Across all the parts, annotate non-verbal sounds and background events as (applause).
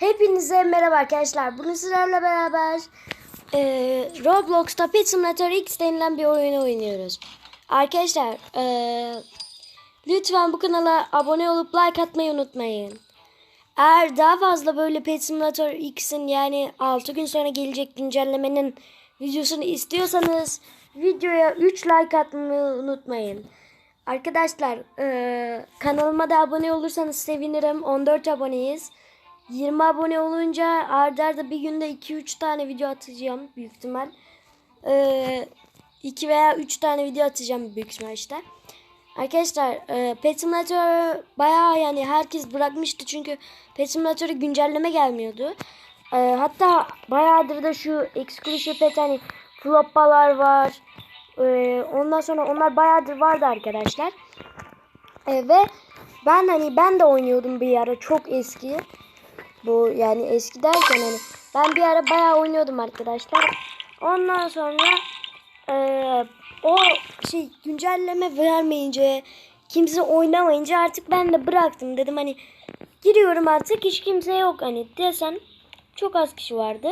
Hepinize merhaba arkadaşlar. Bugün sizlerle beraber e, Roblox'ta Pet Simulator X denilen bir oyunu oynuyoruz. Arkadaşlar e, lütfen bu kanala abone olup like atmayı unutmayın. Eğer daha fazla böyle Pet Simulator X'in yani 6 gün sonra gelecek güncellemenin videosunu istiyorsanız videoya 3 like atmayı unutmayın. Arkadaşlar e, kanalıma da abone olursanız sevinirim. 14 aboneyiz. 20 abone olunca ardarda arda bir günde 2-3 tane video atacağım büyük ihtimal. Ee, 2 veya 3 tane video atacağım büyük ihtimal işte. Arkadaşlar e, Pet Simulator bayağı yani herkes bırakmıştı çünkü Pet Simulator'a güncelleme gelmiyordu. E, hatta bayağıdır da şu Exclusive Pet hani floppalar var. E, ondan sonra onlar bayağıdır vardı arkadaşlar. E, ve ben hani ben de oynuyordum bir ara çok eski. Bu yani eski derken hani ben bir ara bayağı oynuyordum arkadaşlar. Ondan sonra eee, o şey güncelleme vermeyince kimse oynamayınca artık ben de bıraktım dedim hani giriyorum artık hiç kimse yok hani desem çok az kişi vardı.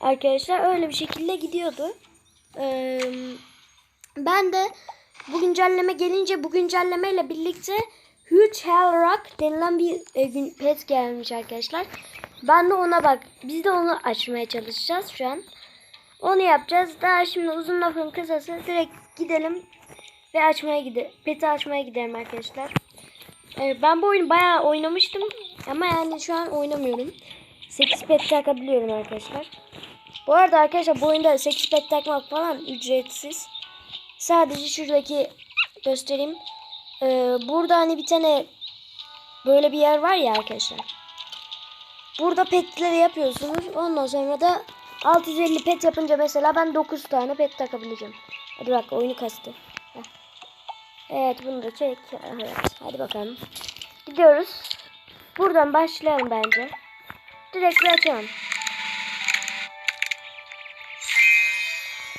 Arkadaşlar öyle bir şekilde gidiyordu. Eee, ben de bu güncelleme gelince bu güncellemeyle birlikte Huge Hell Rock denilen bir e, gün- pet gelmiş arkadaşlar. Ben de ona bak. Biz de onu açmaya çalışacağız şu an. Onu yapacağız. Daha şimdi uzun lafın kısası direkt gidelim ve açmaya gidelim. Peti açmaya gidelim arkadaşlar. E, ben bu oyunu bayağı oynamıştım ama yani şu an oynamıyorum. 8 pet takabiliyorum arkadaşlar. Bu arada arkadaşlar bu oyunda 8 pet takmak falan ücretsiz. Sadece şuradaki göstereyim. Ee, burada hani bir tane böyle bir yer var ya arkadaşlar. Burada petleri yapıyorsunuz. Ondan sonra da 650 pet yapınca mesela ben 9 tane pet takabileceğim. Hadi bak oyunu kastı. Evet bunu da çek. Evet hadi bakalım. Gidiyoruz. Buradan başlayalım bence. Direkt açalım.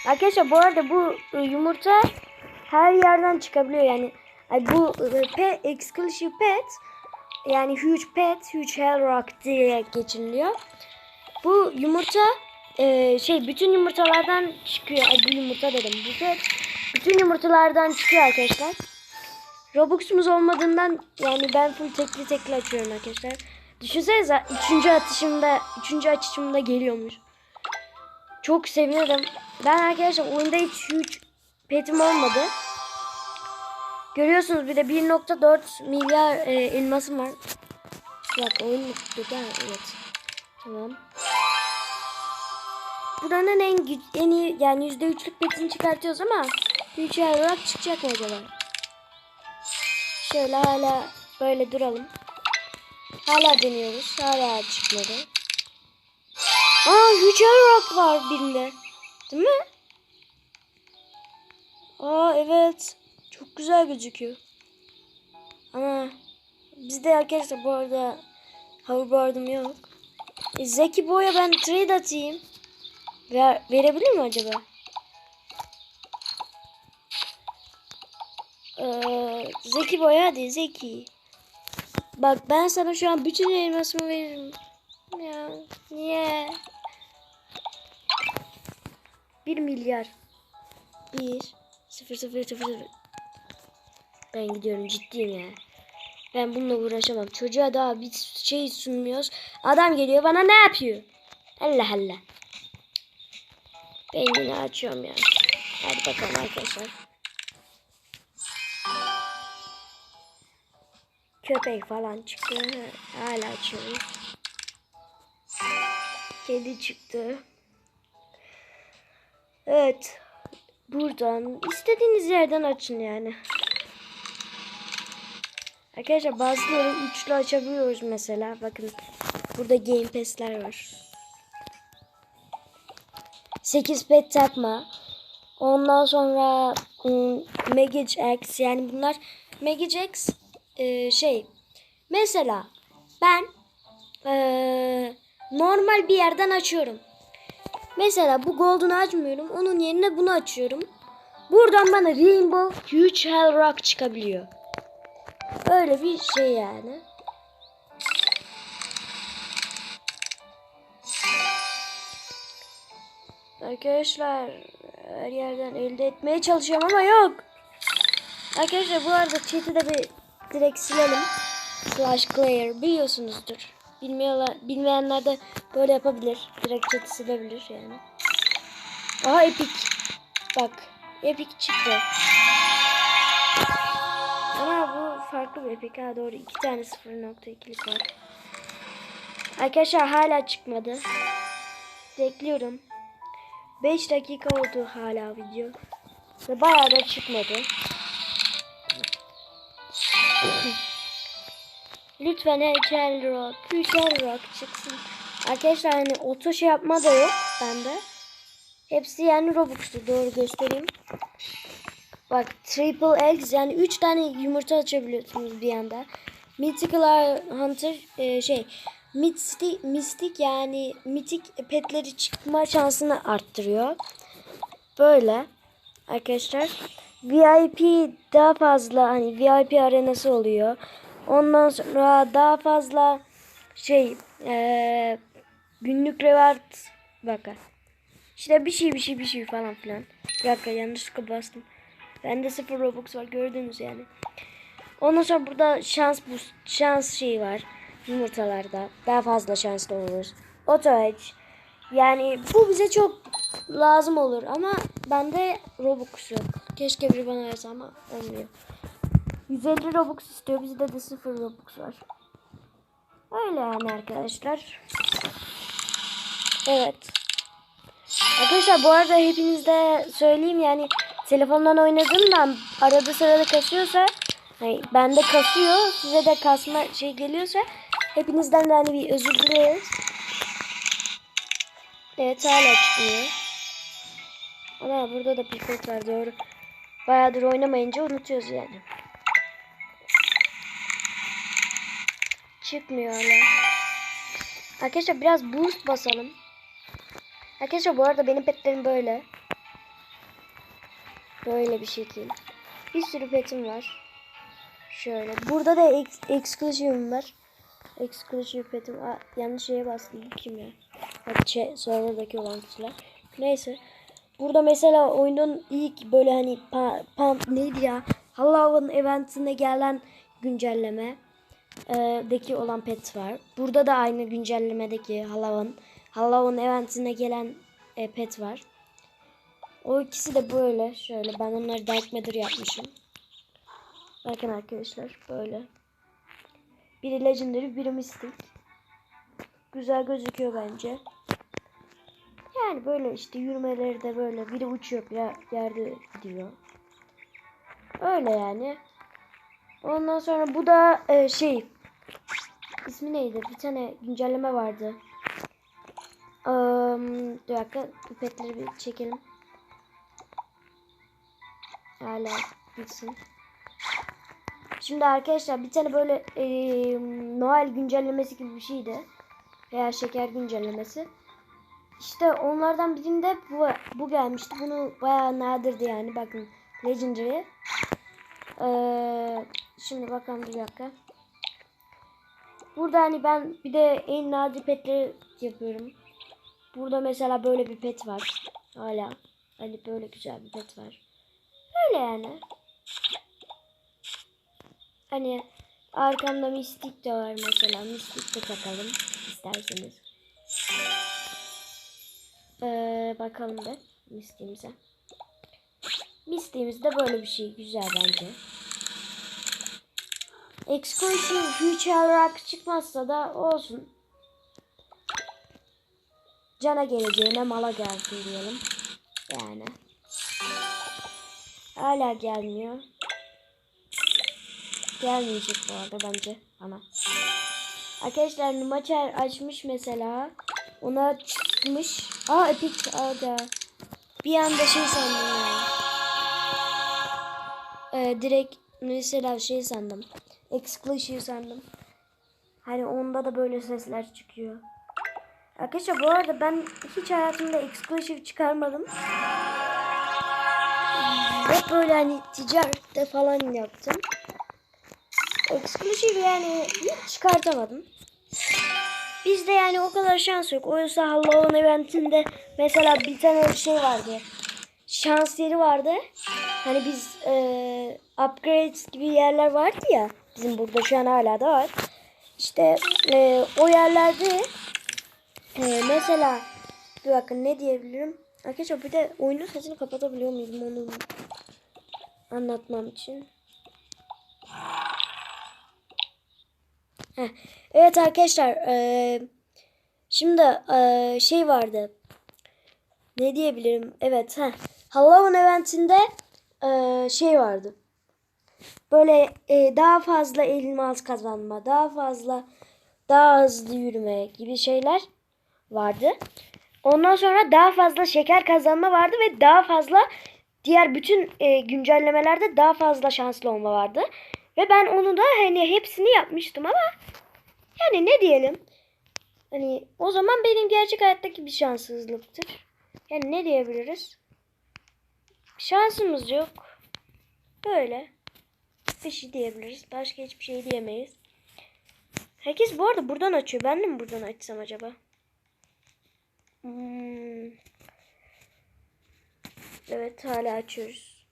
Arkadaşlar bu arada bu yumurta her yerden çıkabiliyor yani. Ay bu e, pet, exclusive pet yani huge pet, huge hell rock diye geçiliyor. Bu yumurta e, şey bütün yumurtalardan çıkıyor. Ay bu yumurta dedim. Bu pet bütün yumurtalardan çıkıyor arkadaşlar. Robux'umuz olmadığından yani ben full tekli tekli açıyorum arkadaşlar. Düşünsenize 3. atışımda 3. açışımda geliyormuş. Çok sevinirim. Ben arkadaşlar oyunda hiç huge petim olmadı. Görüyorsunuz bir de 1.4 milyar e, elmasım var. Dakika oyun mu Evet. Tamam. Buranın en, en iyi yani %3'lük petini çıkartıyoruz ama 3 olarak çıkacak mı acaba? Şöyle hala böyle duralım. Hala deniyoruz. Hala çıkmadı. Aa Yüce Rock var birinde. Değil mi? Aa evet. Çok güzel gözüküyor. Ama bizde arkadaşlar bu arada hoverboard'um yok. E, Zeki Boy'a ben trade atayım. Ver, verebilir mi acaba? Ee, Zeki Boy hadi Zeki. Bak ben sana şu an bütün elmasımı veririm. Ya niye? 1 milyar. 1 0 0 0 0 Ben gidiyorum ciddiyim ya. Ben bununla uğraşamam. Çocuğa daha bir şey sunmuyoruz. Adam geliyor bana ne yapıyor? Allah Allah. Beynini açıyorum ya. Hadi bakalım arkadaşlar. Köpek falan çıktı. Hala açıyoruz. Kedi çıktı. Evet. Buradan istediğiniz yerden açın yani. Arkadaşlar bazıları üçlü açabiliyoruz mesela. Bakın burada Game Pass'ler var. 8 pet takma. Ondan sonra ım, Magic X yani bunlar Magic X e, şey mesela ben e, normal bir yerden açıyorum. Mesela bu Golden'ı açmıyorum. Onun yerine bunu açıyorum. Buradan bana Rainbow Huge Hell Rock çıkabiliyor. Öyle bir şey yani. Arkadaşlar her yerden elde etmeye çalışıyorum ama yok. Arkadaşlar bu arada chat'i de bir direkt silelim. Slash player biliyorsunuzdur. Bilmiyorlar, bilmeyenler de böyle yapabilir. Direkt chat'i silebilir yani. Aha epic. Bak epic çıktı. Farklı bir. Ha doğru iki tane 0.2'lik var. Arkadaşlar hala çıkmadı. Bekliyorum. 5 dakika oldu hala video. Ve bayağı da çıkmadı. (laughs) Lütfen heykel rock, heykel rock çıksın. Arkadaşlar hani oto şey yapma da yok bende. Hepsi yani Robux'tu doğru göstereyim. Bak triple eggs yani 3 tane yumurta açabiliyorsunuz bir anda. Mythical Hunter e, şey Mystic, Mystic yani mitik petleri çıkma şansını arttırıyor. Böyle arkadaşlar. VIP daha fazla hani VIP arenası oluyor. Ondan sonra daha fazla şey e, günlük reward bakın. İşte bir şey bir şey bir şey falan filan. Bir dakika yanlışlıkla bastım. Bende sıfır Robux var gördünüz yani. Ondan sonra burada şans bu şans şeyi var. Yumurtalarda daha fazla şanslı oluruz. Auto hedge. Yani bu bize çok lazım olur ama bende Robux yok. Keşke biri bana verse ama olmuyor. 150 Robux istiyor. Bizde de 0 Robux var. Öyle yani arkadaşlar. Evet. Arkadaşlar bu arada hepinizde söyleyeyim yani telefondan oynadığımdan arada sırada kasıyorsa hani bende kasıyor size de kasma şey geliyorsa hepinizden de hani bir özür dileriz. Evet hala çıkmıyor. Ama burada da pivot var doğru. Bayağıdır oynamayınca unutuyoruz yani. Çıkmıyor hala. Arkadaşlar biraz boost basalım. Arkadaşlar bu arada benim petlerim böyle. Böyle bir şekil. Bir sürü petim var. Şöyle. Burada da ex var. Exclusive petim. Aa, yanlış şeye bastım. Kim ya? Hadi şey, olan kişiler. Neyse. Burada mesela oyunun ilk böyle hani pa, pa, neydi ya? Halloween eventine gelen güncelleme e, deki olan pet var. Burada da aynı güncellemedeki Halloween Halloween eventine gelen e, pet var. O ikisi de böyle. Şöyle ben onları Dark Matter yapmışım. Bakın arkadaşlar böyle. Biri Legendary, biri Mystic. Güzel gözüküyor bence. Yani böyle işte yürümeleri de böyle. Biri uçuyor, biri yerde gidiyor. Öyle yani. Ondan sonra bu da e, şey ismi neydi? Bir tane güncelleme vardı. Um, bir dakika pipetleri bir çekelim. Hala bitsin. Şimdi arkadaşlar bir tane böyle e, Noel güncellemesi gibi bir şeydi. Veya şeker güncellemesi. İşte onlardan birinde bu, bu gelmişti. Bunu bayağı nadirdi yani. Bakın Legendary. Ee, şimdi bakalım bir dakika. Burada hani ben bir de en nadir petleri yapıyorum. Burada mesela böyle bir pet var. Hala. Hani böyle güzel bir pet var. Öyle yani. Hani arkamda mistik de var mesela. Mistik de takalım isterseniz. Ee, bakalım da mistiğimize. Mistiğimiz de böyle bir şey. Güzel bence. Exclusive Future olarak çıkmazsa da olsun. Cana geleceğine mala gelsin diyelim. Yani. Hala gelmiyor. Gelmeyecek bu arada bence bana. Arkadaşlar maçer açmış mesela. Ona çıkmış. Aa epic aga. Bir anda şey sandım ya. Ee, direkt mesela şey sandım. Exclusive sandım. Hani onda da böyle sesler çıkıyor. Arkadaşlar bu arada ben hiç hayatımda exclusive çıkarmadım. Hep böyle hani ticarette falan yaptım. Exclusive yani hiç çıkartamadım. bizde yani o kadar şans yok. Oysa Halloween eventinde mesela bir tane şey vardı. Şans yeri vardı. Hani biz e, upgrades gibi yerler vardı ya. Bizim burada şu an hala da var. İşte e, o yerlerde e, mesela bir bakın ne diyebilirim. Arkadaşlar bir de oyunun sesini kapatabiliyor muydum onu anlatmam için. Heh. Evet arkadaşlar eee, şimdi eee, şey vardı. Ne diyebilirim? Evet. Heh. Halloween eventinde eee, şey vardı. Böyle eee, daha fazla elmas kazanma, daha fazla daha hızlı yürüme gibi şeyler vardı. Ondan sonra daha fazla şeker kazanma vardı ve daha fazla diğer bütün e, güncellemelerde daha fazla şanslı olma vardı. Ve ben onu da hani hepsini yapmıştım ama yani ne diyelim? Hani o zaman benim gerçek hayattaki bir şanssızlıktır. Yani ne diyebiliriz? Şansımız yok. Böyle. Bir şey diyebiliriz. Başka hiçbir şey diyemeyiz. Herkes bu arada buradan açıyor. Ben de mi buradan açsam acaba? Hmm. Evet hala açıyoruz.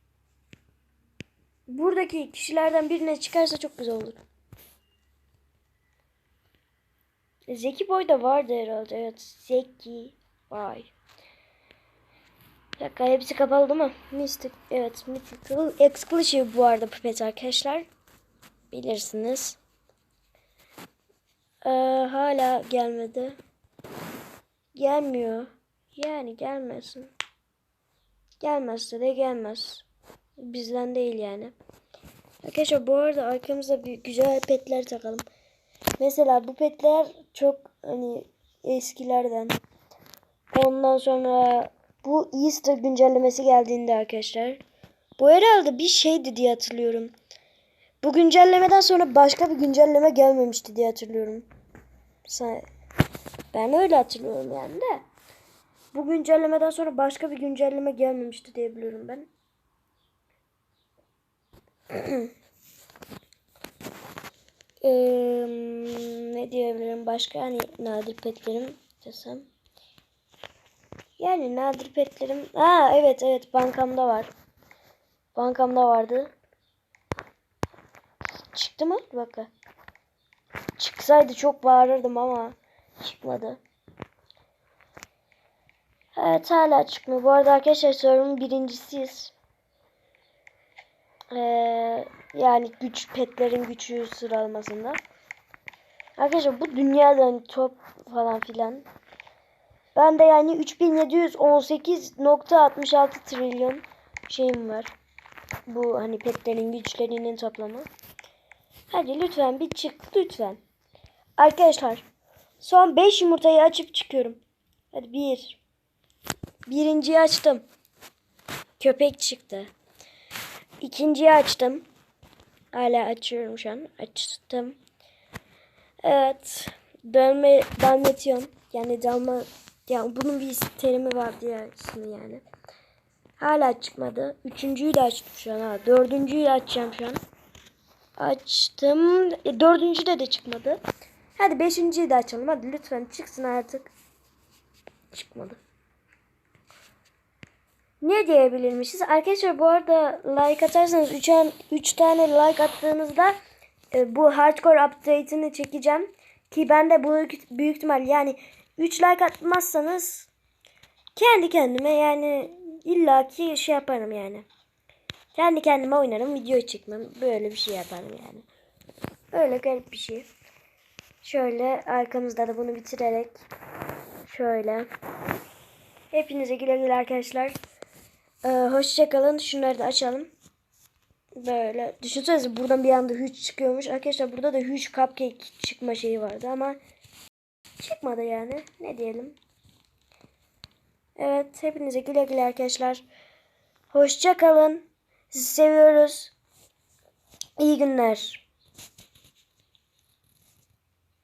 Buradaki kişilerden birine çıkarsa çok güzel olur. Zeki Boy da vardı herhalde. Evet Zeki Boy. Bir dakika hepsi kapalı değil mi? Mystic, evet Mythical Exclusive bu arada Pipet arkadaşlar. Bilirsiniz. Ee, hala gelmedi. Gelmiyor. Yani gelmesin. Gelmezse de gelmez. Bizden değil yani. Arkadaşlar bu arada arkamıza bir güzel petler takalım. Mesela bu petler çok hani eskilerden. Ondan sonra bu Easter güncellemesi geldiğinde arkadaşlar. Bu herhalde bir şeydi diye hatırlıyorum. Bu güncellemeden sonra başka bir güncelleme gelmemişti diye hatırlıyorum. Ben öyle hatırlıyorum yani de. Bu güncellemeden sonra başka bir güncelleme gelmemişti diye biliyorum ben. (clears throat) ee, ne diyebilirim başka hani nadir petlerim desem. Yani nadir petlerim. Aa evet evet bankamda var. Bankamda vardı. Çıktı mı? Bak. Çıksaydı çok bağırırdım ama çıkmadı. Evet hala çıkmıyor. Bu arada arkadaşlar sorunun birincisiyiz. Ee, yani güç petlerin güçlü sıralamasında. Arkadaşlar bu dünyadan top falan filan. Ben de yani 3718.66 trilyon şeyim var. Bu hani petlerin güçlerinin toplamı. Hadi lütfen bir çık lütfen. Arkadaşlar son 5 yumurtayı açıp çıkıyorum. Hadi bir. Birinciyi açtım. Köpek çıktı. İkinciyi açtım. Hala açıyorum şu an. Açtım. Evet. Dönme, dalmetion. Yani dalma yani bunun bir terimi vardı ya ismi yani. Hala çıkmadı. Üçüncüyü de açtım şu an. Ha. Dördüncüyü açacağım şu an. Açtım. E, dördüncü de de çıkmadı. Hadi beşinciyi de açalım. Hadi lütfen çıksın artık. Çıkmadı. Ne diyebilirmişiz? Arkadaşlar bu arada like atarsanız 3 3 tane like attığınızda e, bu hardcore update'ini çekeceğim. Ki ben de bu büyük ihtimal yani 3 like atmazsanız kendi kendime yani illaki şey yaparım yani. Kendi kendime oynarım, video çekmem. Böyle bir şey yaparım yani. Öyle garip bir şey. Şöyle arkamızda da bunu bitirerek şöyle. Hepinize güle güle arkadaşlar. Ee, hoşçakalın. Şunları da açalım. Böyle. Düşünsenize buradan bir anda hüç çıkıyormuş. Arkadaşlar burada da hüç cupcake çıkma şeyi vardı ama çıkmadı yani. Ne diyelim. Evet. Hepinize güle güle arkadaşlar. Hoşçakalın. Sizi seviyoruz. İyi günler.